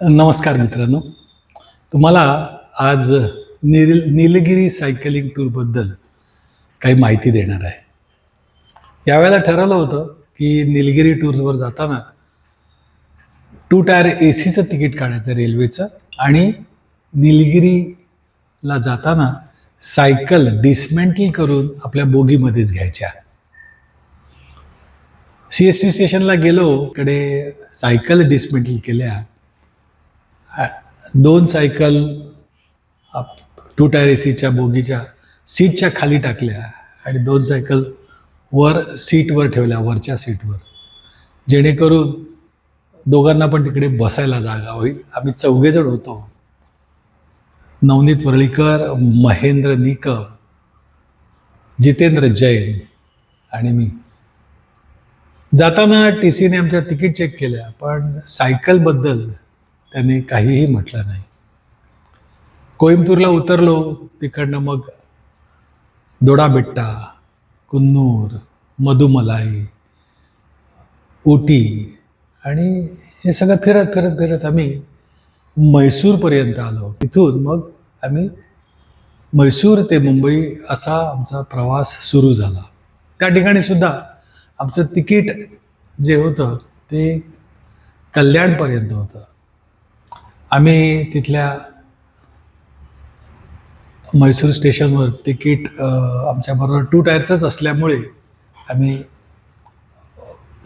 नमस्कार मित्रांनो. तुम्हाला आज निर निलगिरी सायकलिंग टूरबद्दल काही माहिती देणार आहे. यावेळेला ठरवलं होतं की निलगिरी टूर्सवर जाताना टू टायर ए सीचं तिकीट काढायचं रेल्वेचं आणि निलगिरीला जाताना सायकल डिसमेंटल करून आपल्या बोगीमध्येच घ्यायच्या. सी एस टी स्टेशनला गेलो कडे सायकल डिसमेंटल केल्या. दोन सायकल टू टायर ए सीच्या बोगीच्या सीटच्या खाली टाकल्या आणि दोन सायकल वर सीटवर ठेवल्या वरच्या सीटवर जेणेकरून दोघांना पण तिकडे बसायला जागा होईल. आम्ही चौघेजण होतो. नवनीत वरळीकर महेंद्र निकम जितेंद्र जैन आणि मी. जाताना टी सीने आमच्या तिकीट चेक केल्या पण सायकलबद्दल त्यांनी काहीही म्हटलं नाही. कोइंबतूरला उतरलो तिकडनं मग दोडाबेट्टा कुन्नूर मधुमलाई उटी आणि हे सगळं फिरत फिरत फिरत आम्ही म्हैसूरपर्यंत आलो. तिथून मग आम्ही म्हैसूर ते मुंबई असा आमचा प्रवास सुरू झाला. त्या ठिकाणी सुद्धा आमचं तिकीट जे होतं ते कल्याणपर्यंत होतं. आम्ही तिथल्या म्हैसूर स्टेशनवर तिकीट आमच्याबरोबर टू टायरचंच असल्यामुळे आम्ही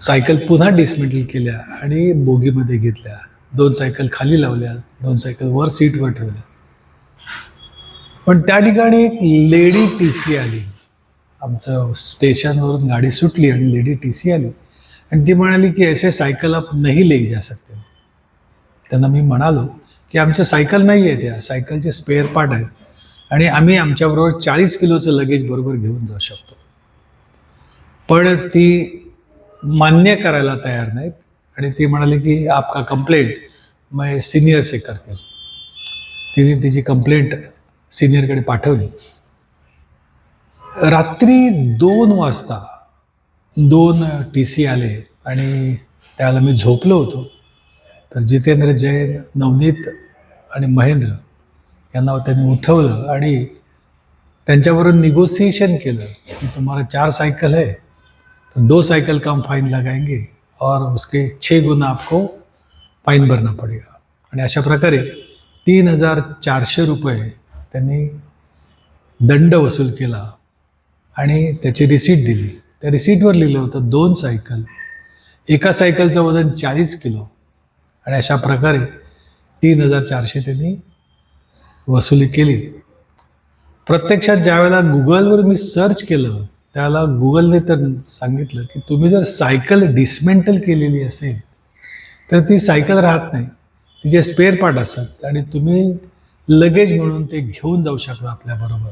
सायकल पुन्हा डिसमेंटल केल्या आणि बोगीमध्ये घेतल्या. दोन सायकल खाली लावल्या दोन सायकल वर सीटवर ठेवल्या. पण त्या ठिकाणी एक लेडी टी सी आली. आमचं स्टेशनवरून गाडी सुटली आणि लेडी टी सी आली. आणि ती म्हणाली की ऐसे सायकल आप नाही ले जा सकते. त्यांना मी म्हणालो की आमच्या सायकल नाही आहे त्या सायकलचे स्पेअर पार्ट आहेत. आणि आम्ही आमच्याबरोबर चाळीस किलोचं लगेज बरोबर घेऊन जाऊ शकतो. पण ती मान्य करायला तयार नाहीत आणि ती म्हणाली की आपका कंप्लेंट मैं सिनियर से करते तिने तिची कंप्लेंट सिनियरकडे पाठवली. रात्री दोन वाजता दोन टी सी आले आणि त्याला मी झोपलो होतो. तर जितेंद्र जैन नवनीत आणि महेंद्र यांना त्यांनी उठवलं आणि त्यांच्यावरून निगोसिएशन केलं. की तुम्हाला चार सायकल है तो दो साइकिल का हम फाइन लगाएंगे? और उसके छः गुना आपको फाईन भरणं पडेगा. आणि अशा प्रकारे तीन हजार चारशे रुपये त्यांनी दंड वसूल केला आणि त्याची रिसीट दिली. त्या रिसीटवर लिहिलं होतं दोन सायकल एका सायकलचं वजन चाळीस किलो. आणि अशा प्रकारे तीन हजार चारशे त्यांनी वसुली केली. प्रत्यक्षात ज्यावेळेला गुगलवर मी सर्च केलं त्याला गुगलने तर सांगितलं की तुम्ही जर सायकल डिसमेंटल केलेली असेल तर ती सायकल राहत नाही. तिचे स्पेअर पार्ट असतात आणि तुम्ही लगेज म्हणून ते घेऊन जाऊ शकता आपल्याबरोबर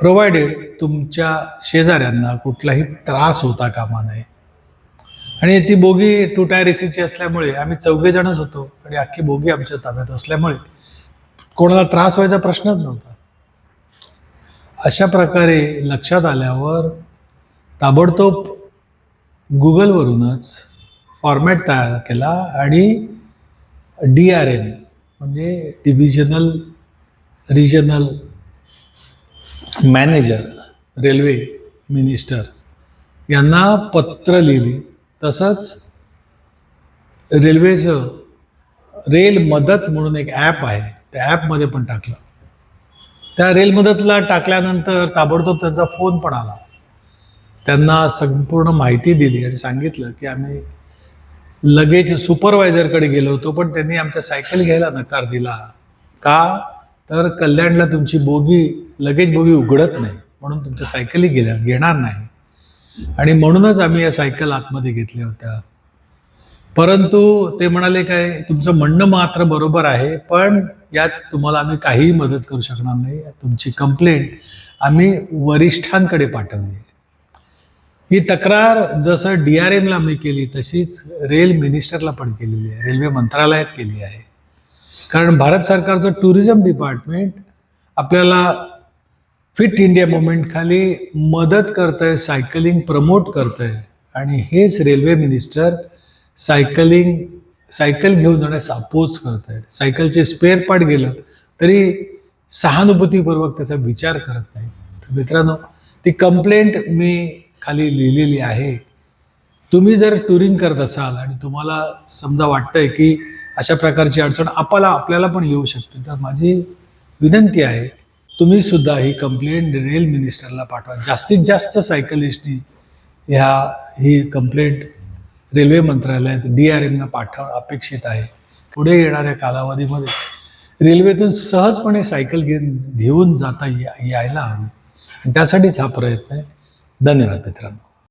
प्रोव्हायडेड तुमच्या शेजाऱ्यांना कुठलाही त्रास होता कामा नये. आणि ती बोगी टू टायर एसीची असल्यामुळे आम्ही चौघे जणच होतो आणि अख्खी बोगी आमच्या ताब्यात असल्यामुळे कोणाला त्रास व्हायचा प्रश्नच नव्हता. अशा प्रकारे लक्षात आल्यावर ताबडतोब गुगलवरूनच फॉर्मॅट तयार केला आणि डी आर एन म्हणजे divisional regional manager railway minister यांना पत्र लिहिली. तसंच रेल्वेचं रेल मदत म्हणून एक ॲप आहे. त्या ॲपमध्ये पण टाकलं. त्या रेल मदतला टाकल्यानंतर ताबडतोब त्यांचा फोन पण आला. त्यांना संपूर्ण माहिती दिली आणि सांगितलं की आम्ही लगेच सुपरवायझरकडे गेलो होतो पण त्यांनी आमच्या सायकल घ्यायला नकार दिला. का? तर कल्याणला तुमची बोगी लगेच बोगी उघडत नाही म्हणून तुमच्या सायकली गेल्या घेणार नाही. आणि म्हणूनच आम्ही या सायकल आतमध्ये घेतल्या होत्या. परंतु ते म्हणाले काय तुमचं म्हणणं मात्र बरोबर आहे पण यात तुम्हाला आम्ही काहीही मदत करू शकणार नाही. तुमची कंप्लेंट आम्ही वरिष्ठांकडे पाठवली आहे. ही तक्रार जसं डी आर एमला आम्ही केली तशीच रेल मिनिस्टरला पण केलेली आहे रेल्वे मंत्रालयात केली आहे. कारण भारत सरकारचं टुरिझम डिपार्टमेंट आपल्याला फिट इंडिया मुवमेंट खाली मदत करत आहे सायकलिंग प्रमोट करत आहे आणि हेच रेल्वे मिनिस्टर सायकलिंग सायकल घेऊन जाण्यास अपोज करत आहे सायकलचे स्पेअर पार्ट गेलं तरी सहानुभूतीपूर्वक त्याचा विचार करत नाही. तर मित्रांनो ती कंप्लेंट मी खाली लिहिलेली आहे. तुम्ही जर टुरिंग करत असाल आणि तुम्हाला समजा वाटतंय की अशा प्रकारची अडचण आपाला आपल्याला पण येऊ शकते तर माझी विनंती आहे तुम्ही सुद्धा ही कंप्लेंट रेल मिनिस्टरला पाठवा. जास्तीत जास्त सायकलिस्टनी ह्या ही कंप्लेंट रेल्वे मंत्रालयात डी आर एमना पाठवणं अपेक्षित आहे. पुढे येणाऱ्या कालावधीमध्ये रेल्वेतून सहजपणे सायकल घेऊन घेऊन जाता या- यायला हवी. आणि त्यासाठीच हा प्रयत्न आहे. धन्यवाद मित्रांनो.